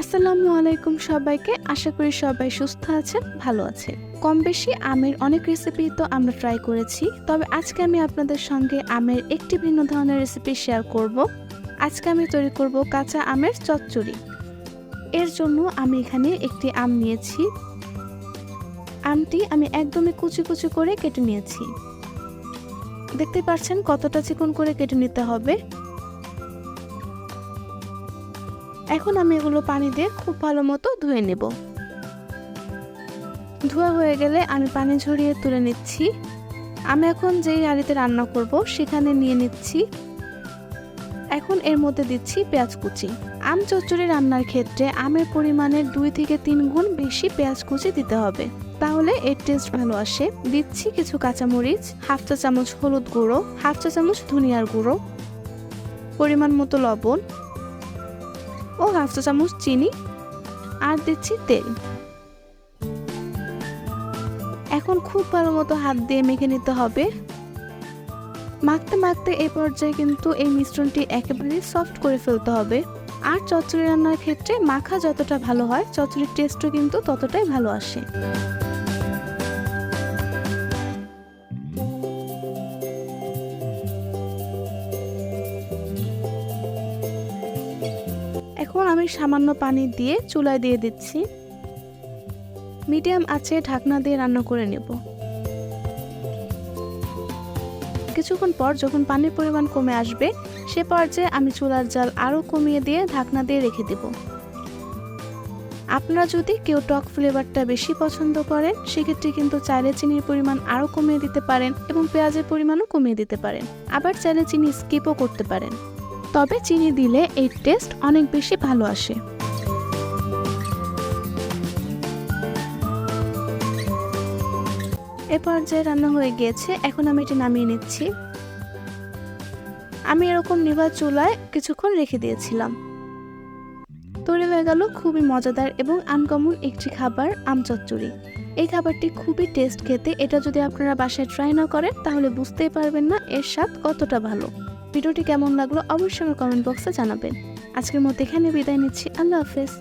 আসসালামু আলাইকুম সবাইকে। আশা করি সবাই সুস্থ আছেন, ভালো আছে কম বেশি আমের অনেক রেসিপি তো আমরা ট্রাই করেছি। তবে আজকে আমি আপনাদের সঙ্গে আমের একটি ভিন্ন ধরনের রেসিপি শেয়ার করব। আজকে আমি তৈরি করব কাঁচা আমের চচ্চড়ি। এর জন্য আমি এখানে একটি আম নিয়েছি। আমটি আমি একদমই কুচি কুচি করে কেটে নিয়েছি। দেখতে পাচ্ছেন কতটা চিকন করে কেটে নিতে হবে। এখন আমি এগুলো পানি দিয়ে খুব ভালো মতো ধুয়ে নেব। ধোয়া হয়ে গেলে আমি পানি ঝরিয়ে তুলে নিচ্ছি। আমি এখন যেই হাঁড়িতে রান্না করব সেখানে নিয়ে নিচ্ছি। এখন এর মধ্যে দিচ্ছি পেঁয়াজ কুচি। আম চচ্চড়ি রান্নার ক্ষেত্রে আমের পরিমাণের দুই থেকে তিন গুণ বেশি পেঁয়াজ কুচি দিতে হবে। তাহলে এর টেস্ট ভালো আসে। দিচ্ছি কিছু কাঁচামরিচ, হাফ চা চামচ হলুদ গুঁড়ো, হাফ চা চামচ ধনিয়ার গুঁড়ো, পরিমাণ মতো লবণ ও হাফ চা চামচ চিনি আর দিচ্ছি তেল। এখন খুব ভালো মতো হাত দিয়ে মেখে নিতে হবে। মাখতে মাখতে এই পর্যায়ে কিন্তু এই মিশ্রণটি একেবারে সফট করে ফেলতে হবে। আর চচ্চড়ি রান্নার ক্ষেত্রে মাখা যতটা ভালো হয়, চচ্চড়ির টেস্টও কিন্তু ততটাই ভালো আসে। আমি সামান্য পানি দিয়ে চুলায় দিয়ে দিচ্ছি। মিডিয়াম আছে ঢাকনা দিয়ে রান্না করে নেব। কিছুক্ষণ পর যখন পানির পরিমাণ কমে আসবে, সে পর্যায়ে আমি চুলার জাল আরও কমিয়ে দিয়ে ঢাকনা দিয়ে রেখে দেব। আপনারা যদি কেউ টক ফ্লেভারটা বেশি পছন্দ করেন, সেক্ষেত্রে কিন্তু চাইলে চিনির পরিমাণ আরও কমিয়ে দিতে পারেন এবং পেঁয়াজের পরিমাণও কমিয়ে দিতে পারেন। আবার চাইলে চিনি স্কিপও করতে পারেন। তবে চিনি দিলে এর টেস্ট অনেক বেশি ভালো আসে। এ পর্যায়ে রান্না হয়ে গিয়েছে। এখন আমি এটি নামিয়ে নিচ্ছি। আমি এরকম নিভা চুলায় কিছুক্ষণ রেখে দিয়েছিলাম। তৈরি হয়ে গেল খুবই মজাদার এবং আনকমন একটি খাবার, আম চচ্চড়ি। এই খাবারটি খুবই টেস্ট খেতে। এটা যদি আপনারা বাসায় ট্রাই না করেন, তাহলে বুঝতেই পারবেন না এর স্বাদ কতটা ভালো। ভিডিওটি কেমন লাগল অবশ্যই আমার কমেন্ট বক্সে জানাবেন। আজকের মতো এখানে বিদায় নিচ্ছি। আল্লাহ হাফেজ।